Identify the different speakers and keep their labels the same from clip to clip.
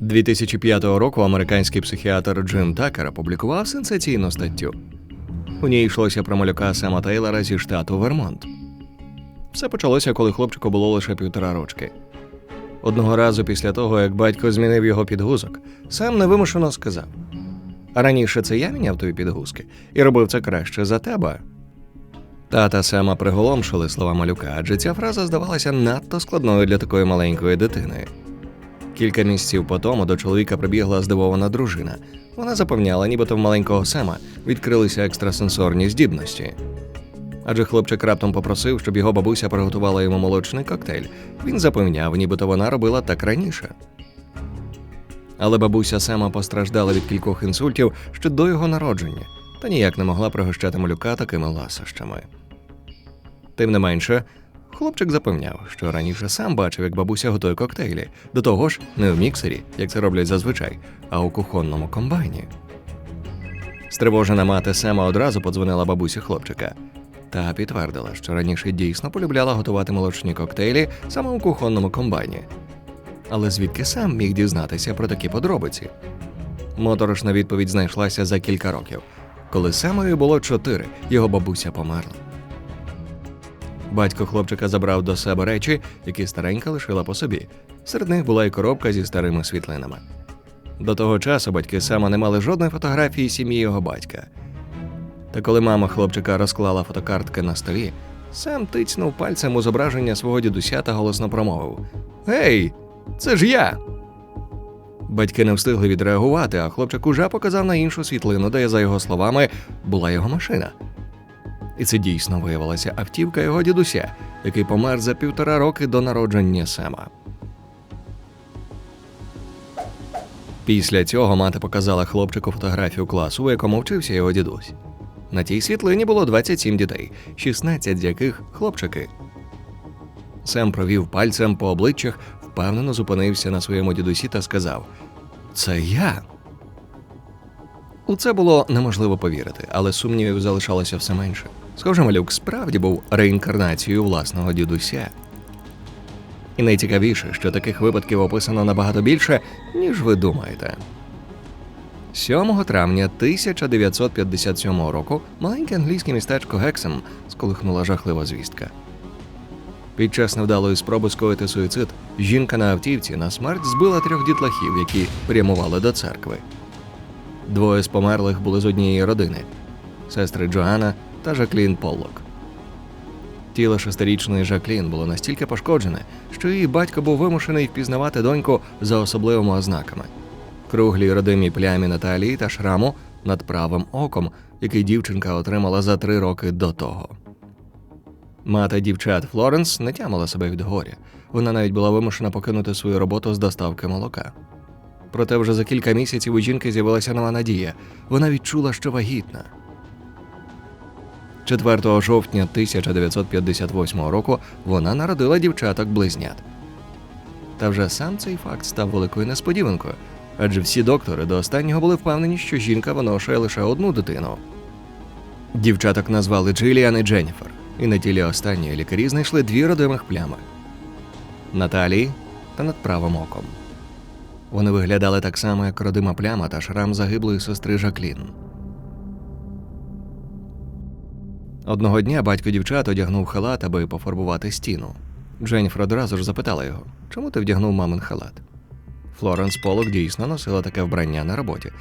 Speaker 1: 2005 року американський психіатр Джим Такер опублікував сенсаційну статтю. У ній йшлося про малюка Сема Тейлора зі штату Вермонт. Все почалося, коли хлопчику було лише півтора рочки. Одного разу після того, як батько змінив його підгузок, Сем невимушено сказав: раніше це я міняв твої підгузки і робив це краще за тебе. Тата Сема приголомшили слова малюка, адже ця фраза здавалася надто складною для такої маленької дитини. Кілька місяців по тому до чоловіка прибігла здивована дружина. Вона запевняла, нібито в маленького Сема відкрилися екстрасенсорні здібності. Адже хлопчик раптом попросив, щоб його бабуся приготувала йому молочний коктейль. Він запевняв, нібито вона робила так раніше. Але бабуся Сема постраждала від кількох інсультів ще до його народження та ніяк не могла пригощати малюка такими ласощами. Тим не менше, хлопчик запевняв, що раніше сам бачив, як бабуся готує коктейлі, до того ж, не в міксері, як це роблять зазвичай, а у кухонному комбайні. Стривожена мати Сема одразу подзвонила бабусі хлопчика та підтвердила, що раніше дійсно полюбляла готувати молочні коктейлі саме у кухонному комбайні. Але звідки сам міг дізнатися про такі подробиці? Моторошна відповідь знайшлася за кілька років. Коли Семові було чотири, його бабуся померла. Батько хлопчика забрав до себе речі, які старенька лишила по собі. Серед них була й коробка зі старими світлинами. До того часу батьки Сема не мали жодної фотографії сім'ї його батька. Та коли мама хлопчика розклала фотокартки на столі, Сем тицьнув пальцем у зображення свого дідуся та голосно промовив: Гей, це ж я! Батьки не встигли відреагувати, а хлопчик уже показав на іншу світлину, де, за його словами, була його машина. І це дійсно виявилася автівка його дідуся, який помер за півтора роки до народження Сема. Після цього мати показала хлопчику фотографію класу, у якому вчився його дідусь. На тій світлині було 27 дітей, 16 з яких хлопчики. Сем провів пальцем по обличчях, впевнено зупинився на своєму дідусі та сказав: Це я. У це було неможливо повірити, але сумнівів залишалося все менше. Схоже, малюк справді був реінкарнацією власного дідуся. І найцікавіше, що таких випадків описано набагато більше, ніж ви думаєте. 7 травня 1957 року маленьке англійське містечко Гексем сколихнула жахлива звістка. Під час невдалої спроби скоїти суїцид жінка на автівці на смерть збила трьох дітлахів, які прямували до церкви. Двоє з померлих були з однієї родини сестри Джоанна та Жаклін Поллок. Тіло шестирічної Жаклін було настільки пошкоджене, що її батько був вимушений впізнавати доньку за особливими ознаками круглій родимій плямі на талії та шраму над правим оком, який дівчинка отримала за три роки до того. Мати дівчат Флоренс не тямила себе від горя. Вона навіть була вимушена покинути свою роботу з доставки молока. Проте вже за кілька місяців у жінки з'явилася нова надія. Вона відчула, що вагітна. 4 жовтня 1958 року вона народила дівчаток близнят. Та вже сам цей факт став великою несподіванкою, адже всі доктори до останнього були впевнені, що жінка виношує лише одну дитину. Дівчаток назвали Джиліан і Дженніфер, і на тілі останньої лікарі знайшли дві родимих плями на талії та над правим оком. Вони виглядали так само, як родима пляма та шрам загиблої сестри Жаклін. Одного дня батько дівчат одягнув халат, аби пофарбувати стіну. Дженніфер одразу ж запитала його, чому ти вдягнув мамин халат? Флоренс Полок дійсно носила таке вбрання на роботі,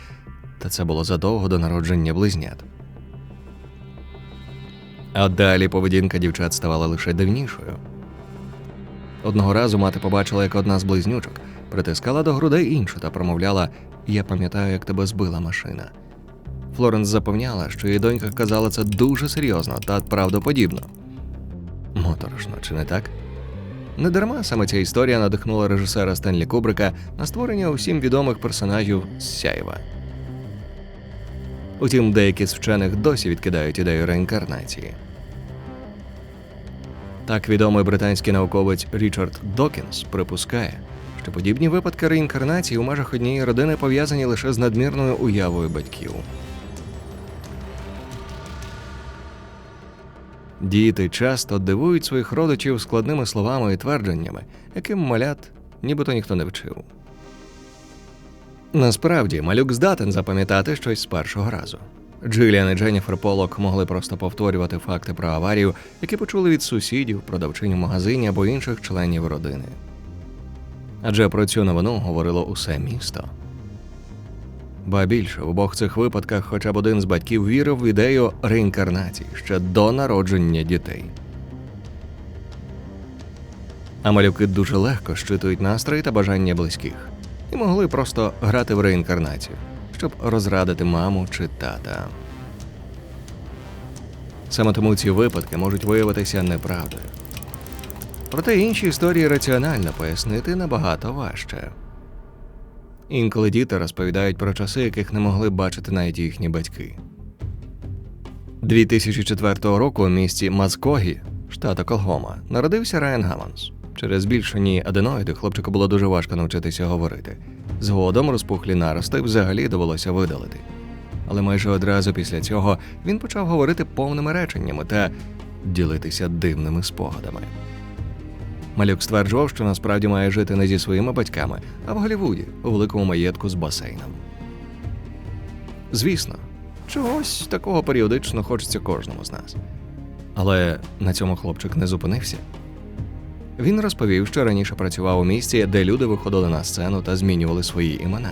Speaker 1: та це було задовго до народження близнят. А далі поведінка дівчат ставала лише дивнішою. Одного разу мати побачила, як одна з близнючок притискала до грудей іншу та промовляла Я пам'ятаю, як тебе збила машина. Флоренс запевняла, що її донька казала це дуже серйозно та правдоподібно. Моторошно, чи не так? Недарма саме ця історія надихнула режисера Стенлі Кубрика на створення усім відомих персонажів з Сяєва. Утім, деякі з вчених досі відкидають ідею реінкарнації. Так відомий британський науковець Річард Докінс припускає, що подібні випадки реінкарнації у межах однієї родини пов'язані лише з надмірною уявою батьків. Діти часто дивують своїх родичів складними словами і твердженнями, яким малят нібито ніхто не вчив. Насправді, малюк здатен запам'ятати щось з першого разу. Джиліан і Дженніфер Полок могли просто повторювати факти про аварію, які почули від сусідів, продавчинь в магазині або інших членів родини. Адже про цю новину говорило усе місто. Ба більше, в обох цих випадках хоча б один з батьків вірив в ідею реінкарнації ще до народження дітей. А малюки дуже легко щитують настрої та бажання близьких і могли просто грати в реінкарнацію, щоб розрадити маму чи тата. Саме тому ці випадки можуть виявитися неправдою. Проте інші історії раціонально пояснити набагато важче. Інколи діти розповідають про часи, яких не могли бачити навіть їхні батьки. 2004 року у місті Мазкогі, штат Оклахома, народився Райан Гамонс. Через збільшені аденоїди хлопчику було дуже важко навчитися говорити. Згодом розпухлі нарости взагалі довелося видалити. Але майже одразу після цього він почав говорити повними реченнями та ділитися дивними спогадами. Малюк стверджував, що насправді має жити не зі своїми батьками, а в Голлівуді, у великому маєтку з басейном. Звісно, чогось такого періодично хочеться кожному з нас. Але на цьому хлопчик не зупинився. Він розповів, що раніше працював у місті, де люди виходили на сцену та змінювали свої імена.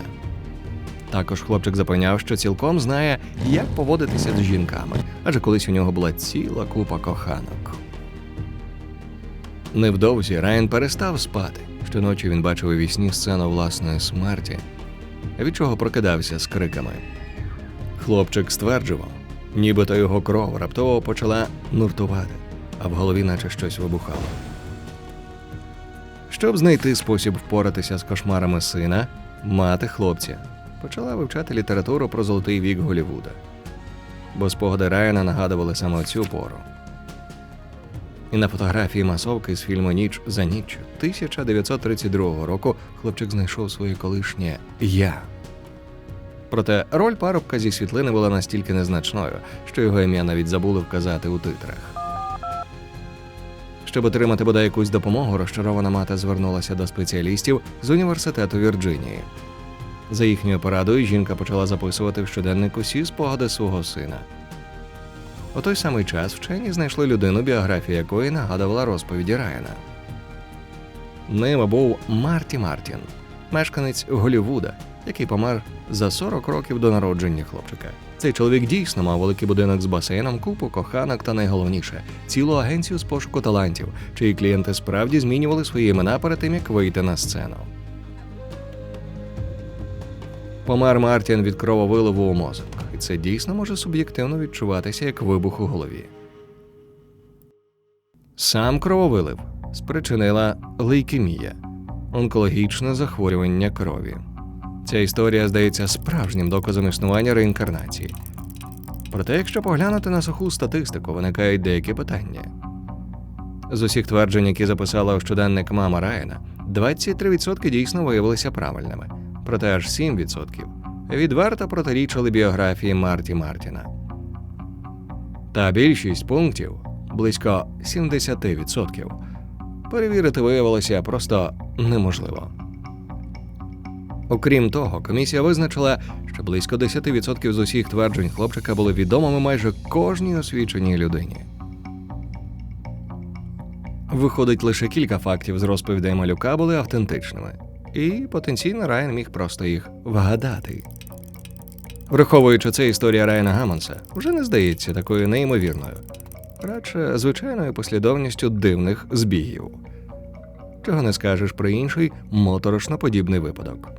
Speaker 1: Також хлопчик запевняв, що цілком знає, як поводитися з жінками, адже колись у нього була ціла купа коханок. Невдовзі Райан перестав спати. Щоночі він бачив у вісні сцену власної смерті, від чого прокидався з криками. Хлопчик стверджував, нібито його кров раптово почала нуртувати, а в голові наче щось вибухало. Щоб знайти спосіб впоратися з кошмарами сина, мати хлопця почала вивчати літературу про золотий вік Голлівуда. Бо спогади Райана нагадували саме цю пору. І на фотографії масовки з фільму Ніч за ніч 1932 року хлопчик знайшов своє колишнє я. Проте роль парубка зі світлини була настільки незначною, що його ім'я навіть забули вказати у титрах. Щоб отримати бодай якусь допомогу, розчарована мати звернулася до спеціалістів з університету Вірджинії. За їхньою порадою жінка почала записувати в щоденник усі спогади свого сина. У той самий час вчені знайшли людину, біографія якої нагадувала розповіді Райана. Ним був Марті Мартін, мешканець Голлівуда, який помер за 40 років до народження хлопчика. Цей чоловік дійсно мав великий будинок з басейном, купу коханок та найголовніше цілу агенцію з пошуку талантів, чиї клієнти справді змінювали свої імена перед тим, як вийти на сцену. Помер Мартін від крововиливу у мозок, це дійсно може суб'єктивно відчуватися як вибух у голові. Сам крововилив спричинила лейкемія онкологічне захворювання крові. Ця історія здається справжнім доказом існування реінкарнації. Проте, якщо поглянути на суху статистику, виникають деякі питання. З усіх тверджень, які записала у щоденник мама Райана, 23% дійсно виявилися правильними, проте аж 7% відверто протирічили біографії Марті Мартіна. Та більшість пунктів близько 70%, перевірити виявилося просто неможливо. Окрім того, комісія визначила, що близько 10% з усіх тверджень хлопчика були відомими майже кожній освіченій людині. Виходить, лише кілька фактів з розповідей малюка були автентичними, і потенційно Райан міг просто їх вгадати. Враховуючи це, історія Райана Гамонса вже не здається такою неймовірною, радше звичайною послідовністю дивних збігів. Чого не скажеш про інший моторошно подібний випадок.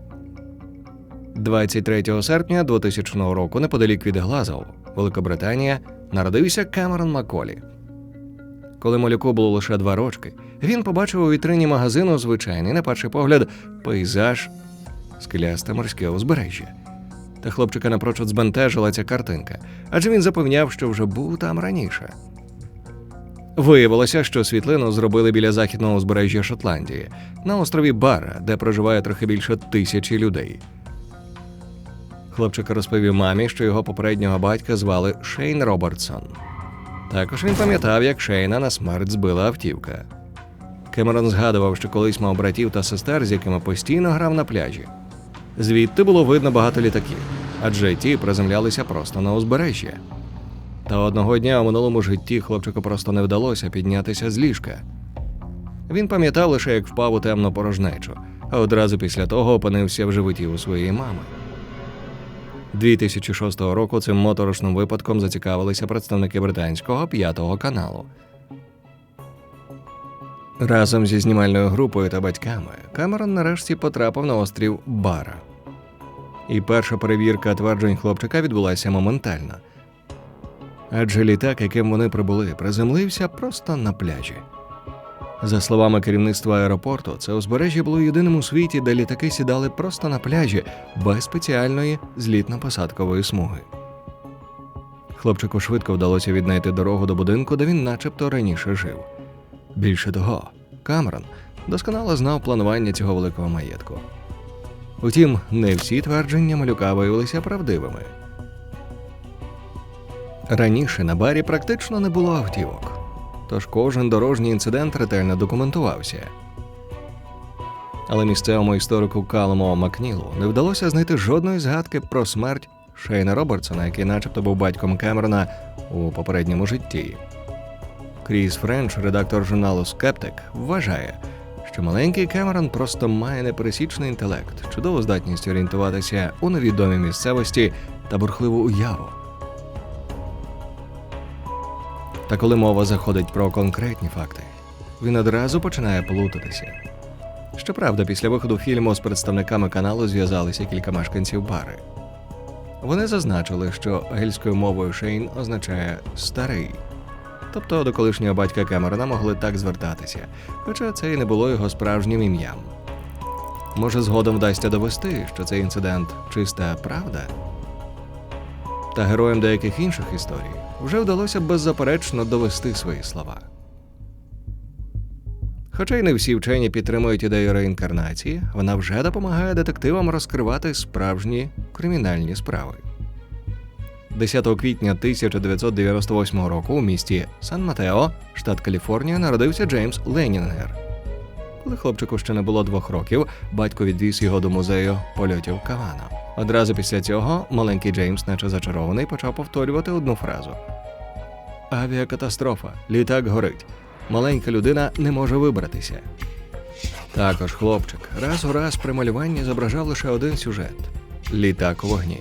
Speaker 1: 23 серпня 2000 року, неподалік від Глазов, Великобританія, народився Камерон Маколі. Коли малюку було лише два рочки, він побачив у вітрині магазину звичайний, на перший погляд, пейзаж скелясте морське узбережжя. Та хлопчика напрочуд збентежила ця картинка, адже він запевняв, що вже був там раніше. Виявилося, що світлину зробили біля західного узбережжя Шотландії на острові Бара, де проживає трохи більше тисячі людей. Хлопчик розповів мамі, що його попереднього батька звали Шейн Робертсон. Також він пам'ятав, як Шейна на смерть збила автівка. Кемерон згадував, що колись мав братів та сестер, з якими постійно грав на пляжі. Звідти було видно багато літаків, адже ті приземлялися просто на узбережжі. Та одного дня у минулому житті хлопчику просто не вдалося піднятися з ліжка. Він пам'ятав лише, як впав у темну порожнечу, а одразу після того опинився в животі у своєї мами. 2006 року цим моторошним випадком зацікавилися представники британського п'ятого каналу. Разом зі знімальною групою та батьками Камерон нарешті потрапив на острів Бара. І перша перевірка тверджень хлопчика відбулася моментально. Адже літак, яким вони прибули, приземлився просто на пляжі. За словами керівництва аеропорту, це узбережжя було єдиним у світі, де літаки сідали просто на пляжі без спеціальної злітно-посадкової смуги. Хлопчику швидко вдалося віднайти дорогу до будинку, де він начебто раніше жив. Більше того, Камерон досконало знав планування цього великого маєтку. Утім, не всі твердження малюка виявилися правдивими. Раніше на барі практично не було автівок, тож кожен дорожній інцидент ретельно документувався. Але місцевому історику Калому Макнілу не вдалося знайти жодної згадки про смерть Шейна Робертсона, який начебто був батьком Кемерона у попередньому житті. Кріс Френч, редактор журналу Скептик, вважає, що маленький Кемерон просто має непересічний інтелект, чудову здатність орієнтуватися у невідомій місцевості та бурхливу уяву. Та коли мова заходить про конкретні факти, він одразу починає плутатися. Щоправда, після виходу фільму з представниками каналу зв'язалися кілька мешканців бари. Вони зазначили, що гельською мовою Шейн означає старий. Тобто до колишнього батька Кемерона могли так звертатися, хоча це і не було його справжнім ім'ям. Може, згодом вдасться довести, що цей інцидент чиста правда? Та героям деяких інших історій вже вдалося беззаперечно довести свої слова. Хоча й не всі вчені підтримують ідею реінкарнації, вона вже допомагає детективам розкривати справжні кримінальні справи. 10 квітня 1998 року у місті Сан-Матео, штат Каліфорнія, народився Джеймс Ленінгер. Коли хлопчику ще не було двох років, батько відвіз його до музею польотів Кавана. Одразу після цього маленький Джеймс, наче зачарований, почав повторювати одну фразу: Авіакатастрофа, літак горить. Маленька людина не може вибратися. Також хлопчик раз у раз при малюванні зображав лише один сюжет літак у вогні.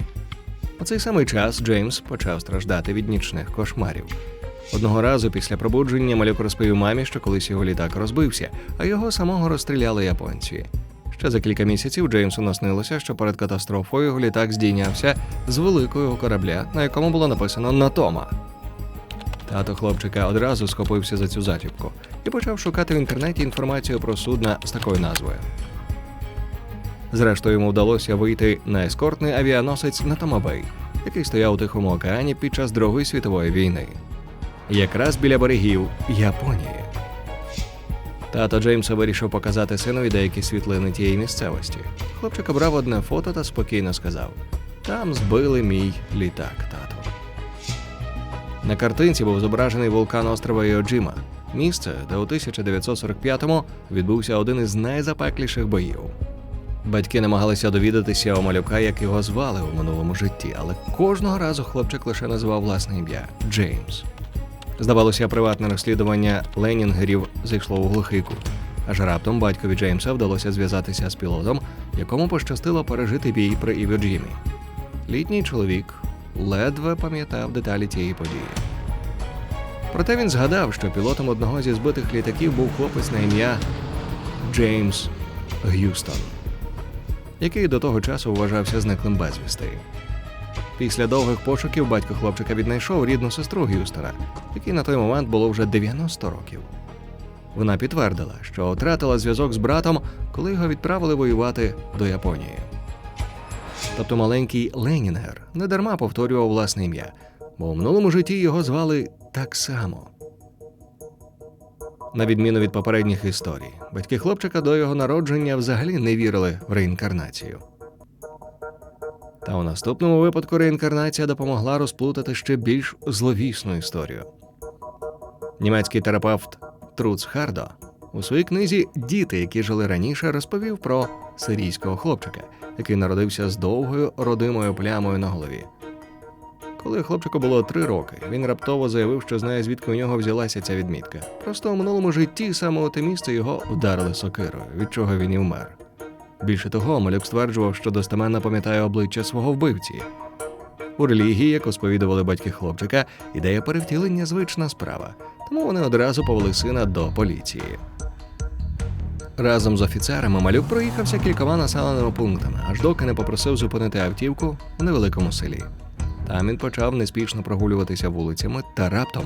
Speaker 1: У цей самий час Джеймс почав страждати від нічних кошмарів. Одного разу після пробудження малюк розповів мамі, що колись його літак розбився, а його самого розстріляли японці. Ще за кілька місяців Джеймсу наснилося, що перед катастрофою його літак здійнявся з великого корабля, на якому було написано Натома. Тато хлопчика одразу схопився за цю зачіпку і почав шукати в інтернеті інформацію про судна з такою назвою. Зрештою, йому вдалося вийти на ескортний авіаносець на Томабей, який стояв у Тихому океані під час Другої світової війни, якраз біля берегів Японії. Тато Джеймса вирішив показати синові деякі світлини тієї місцевості. Хлопчик обрав одне фото та спокійно сказав: Там збили мій літак, тато. На картинці був зображений вулкан острова Іоджима, місце, де у 1945-му відбувся один із найзапекліших боїв. Батьки намагалися довідатися у малюка, як його звали у минулому житті, але кожного разу хлопчик лише називав власне ім'я Джеймс. Здавалося, приватне розслідування Ленінгерів зайшло у глухий кут. Аж раптом батькові Джеймса вдалося зв'язатися з пілотом, якому пощастило пережити бій при Івіджімі. Літній чоловік ледве пам'ятав деталі тієї події. Проте він згадав, що пілотом одного зі збитих літаків був хлопець на ім'я Джеймс Г'юстон, який до того часу вважався зниклим безвісти. Після довгих пошуків батько хлопчика віднайшов рідну сестру Г'юстона, якій на той момент було вже 90 років. Вона підтвердила, що втратила зв'язок з братом, коли його відправили воювати до Японії. Тобто маленький Ленінгер недарма повторював власне ім'я, бо у минулому житті його звали так само. На відміну від попередніх історій, батьки хлопчика до його народження взагалі не вірили в реінкарнацію. Та у наступному випадку реінкарнація допомогла розплутати ще більш зловісну історію. Німецький терапевт Труц Хардо У своїй книзі Діти, які жили раніше, розповів про сирійського хлопчика, який народився з довгою родимою плямою на голові. Коли хлопчику було три роки, він раптово заявив, що знає, звідки у нього взялася ця відмітка. Просто у минулому житті саме у те місце його ударили сокирою, від чого він і вмер. Більше того, малюк стверджував, що достеменно пам'ятає обличчя свого вбивці. У релігії, яку сповідували батьки хлопчика, ідея перевтілення звична справа, тому вони одразу повели сина до поліції. Разом з офіцерами малюк проїхався кількома населеними пунктами, аж доки не попросив зупинити автівку в невеликому селі. Там він почав неспішно прогулюватися вулицями, та раптом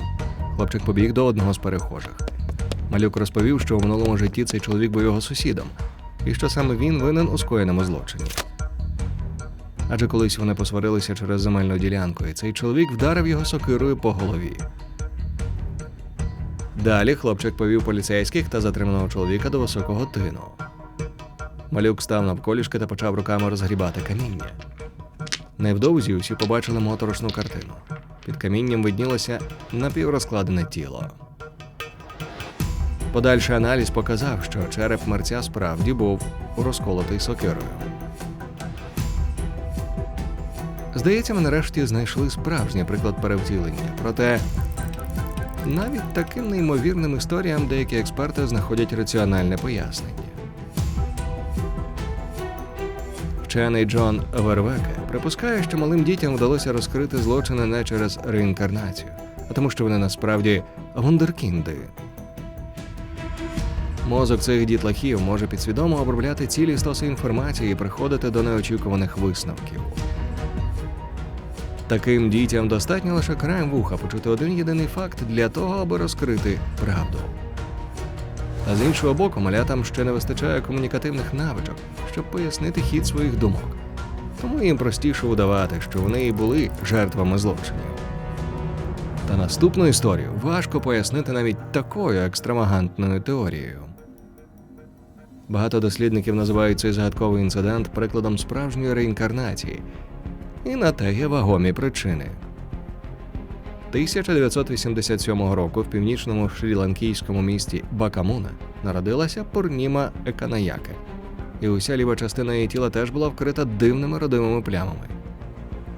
Speaker 1: хлопчик побіг до одного з перехожих. Малюк розповів, що у минулому житті цей чоловік був його сусідом, і що саме він винен у скоєному злочині. Адже колись вони посварилися через земельну ділянку, і цей чоловік вдарив його сокирою по голові. Далі хлопчик повів поліцейських та затриманого чоловіка до високого тину. Малюк став навколішки та почав руками розгрібати каміння. Невдовзі усі побачили моторошну картину. Під камінням виднілося напіврозкладене тіло. Подальший аналіз показав, що череп мерця справді був розколотий сокирою. Здається, ми нарешті знайшли справжній приклад перевтілення. Проте навіть таким неймовірним історіям деякі експерти знаходять раціональне пояснення. Вчений Джон Вервеке припускає, що малим дітям вдалося розкрити злочини не через реінкарнацію, а тому, що вони насправді вундеркінди. Мозок цих дітлахів може підсвідомо обробляти цілі стоси інформації і приходити до неочікуваних висновків. Таким дітям достатньо лише краєм вуха почути один єдиний факт для того, аби розкрити правду. А з іншого боку, малятам ще не вистачає комунікативних навичок, щоб пояснити хід своїх думок. Тому їм простіше удавати, що вони і були жертвами злочинів. Та наступну історію важко пояснити навіть такою екстравагантною теорією. Багато дослідників називають цей загадковий інцидент прикладом справжньої реінкарнації, і на те є вагомі причини. 1987 року в північному шрі-ланкійському місті Бакамуна народилася Пурніма Еканаяке, і уся ліва частина її тіла теж була вкрита дивними родимими плямами.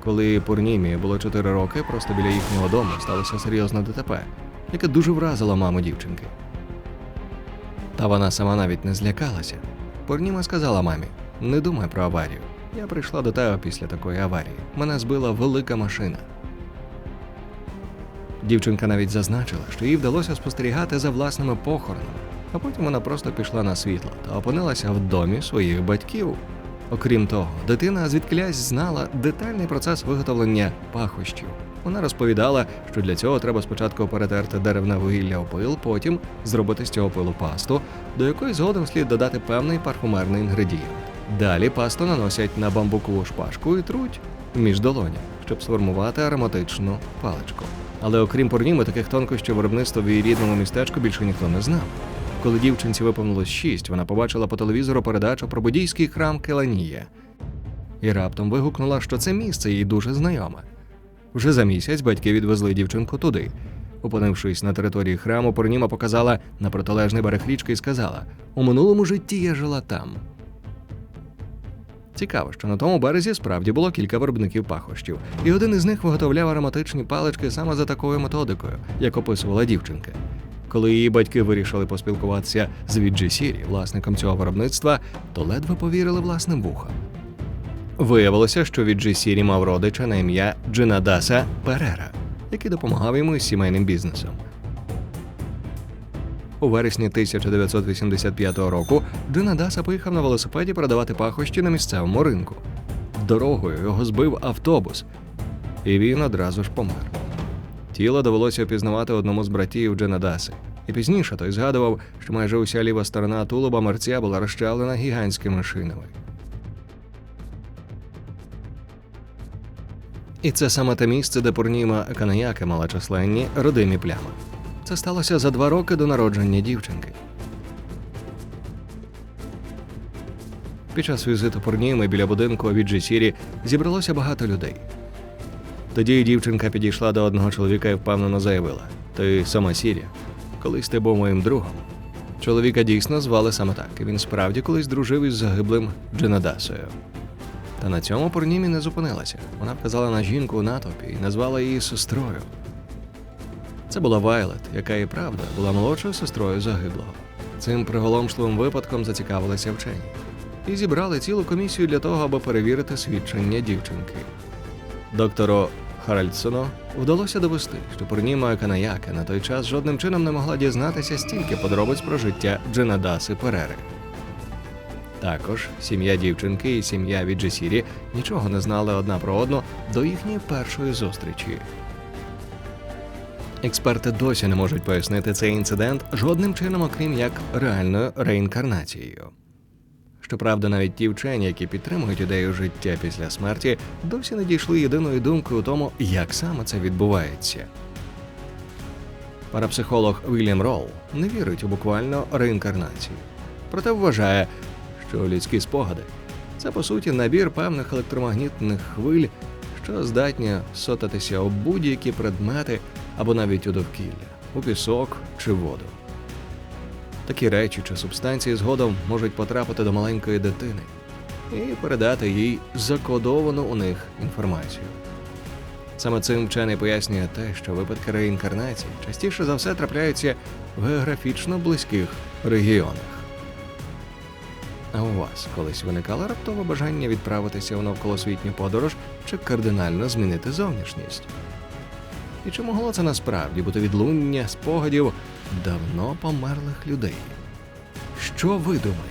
Speaker 1: Коли Пурнімі було 4 роки, просто біля їхнього дому сталося серйозне ДТП, яке дуже вразило маму дівчинки. Та вона сама навіть не злякалася. Пурніма сказала мамі: не думай про аварію. Я прийшла до тебе після такої аварії. Мене збила велика машина. Дівчинка навіть зазначила, що їй вдалося спостерігати за власними похоронами, а потім вона просто пішла на світло та опинилася в домі своїх батьків. Окрім того, дитина звідклясь знала детальний процес виготовлення пахощів. Вона розповідала, що для цього треба спочатку перетерти деревне вугілля у пил, потім зробити з цього пилу пасту, до якої згодом слід додати певний парфумерний інгредієнт. Далі пасту наносять на бамбукову шпажку і труть між долонями, щоб сформувати ароматичну паличку. Але окрім порніми, таких тонкощів виробництва в її рідному містечку більше ніхто не знав. Коли дівчинці виповнилось шість, вона побачила по телевізору передачу про буддійський храм Келанія і раптом вигукнула, що це місце їй дуже знайоме. Вже за місяць батьки відвезли дівчинку туди. Опинившись на території храму, Порніма показала на протилежний берег річки і сказала: у минулому житті я жила там. Цікаво, що на тому березі справді було кілька виробників пахощів, і один із них виготовляв ароматичні палички саме за такою методикою, як описувала дівчинка. Коли її батьки вирішили поспілкуватися з Віджі Сірі, власником цього виробництва, то ледве повірили власним вухам. Виявилося, що Віджі Сірі мав родича на ім'я Джинадаса Перера, який допомагав йому із сімейним бізнесом. У вересні 1985 року Джинадаса поїхав на велосипеді продавати пахощі на місцевому ринку. Дорогою його збив автобус, і він одразу ж помер. Тіло довелося опізнавати одному з братів Дженадаси. І пізніше той згадував, що майже уся ліва сторона тулуба мерця була розчавлена гігантськими шинами. І це саме те місце, де Пурніма Канаяки мала численні родимі плями. Це сталося за два роки до народження дівчинки. Під час візиту Пурніми біля будинку від Сірі зібралося багато людей. Тоді дівчинка підійшла до одного чоловіка і впевнено заявила: Ти сама Сірі, колись ти був моїм другом. Чоловіка дійсно звали саме так, і він справді колись дружив із загиблим Дженадасою. Та на цьому Порнімі не зупинилася. Вона вказала на жінку у натовпі і назвала її сестрою. Це була Вайлет, яка і правда була молодшою сестрою загиблого. Цим приголомшливим випадком зацікавилися вчені і зібрали цілу комісію для того, аби перевірити свідчення дівчинки. Доктору Харальдсону вдалося довести, що Порніма Канаяка на той час жодним чином не могла дізнатися стільки подробиць про життя Дженадаси Перери. Також сім'я дівчинки і сім'я Віджесірі нічого не знали одна про одну до їхньої першої зустрічі. Експерти досі не можуть пояснити цей інцидент жодним чином, окрім як реальною реінкарнацією. Щоправда, навіть ті вчені, які підтримують ідею життя після смерті, досі не дійшли єдиної думки у тому, як саме це відбувається. Парапсихолог Вільям Ролл не вірить у буквально реінкарнацію, проте вважає, що людські спогади це по суті набір певних електромагнітних хвиль, що здатні сотатися об будь-які предмети або навіть у довкілля, у пісок чи воду. Такі речі чи субстанції згодом можуть потрапити до маленької дитини і передати їй закодовану у них інформацію. Саме цим вчений пояснює те, що випадки реінкарнації частіше за все трапляються в географічно близьких регіонах. А у вас колись виникало раптове бажання відправитися у навколосвітню подорож чи кардинально змінити зовнішність? І чи могло це насправді бути відлуння спогадів давно померлих людей? Що ви думаєте?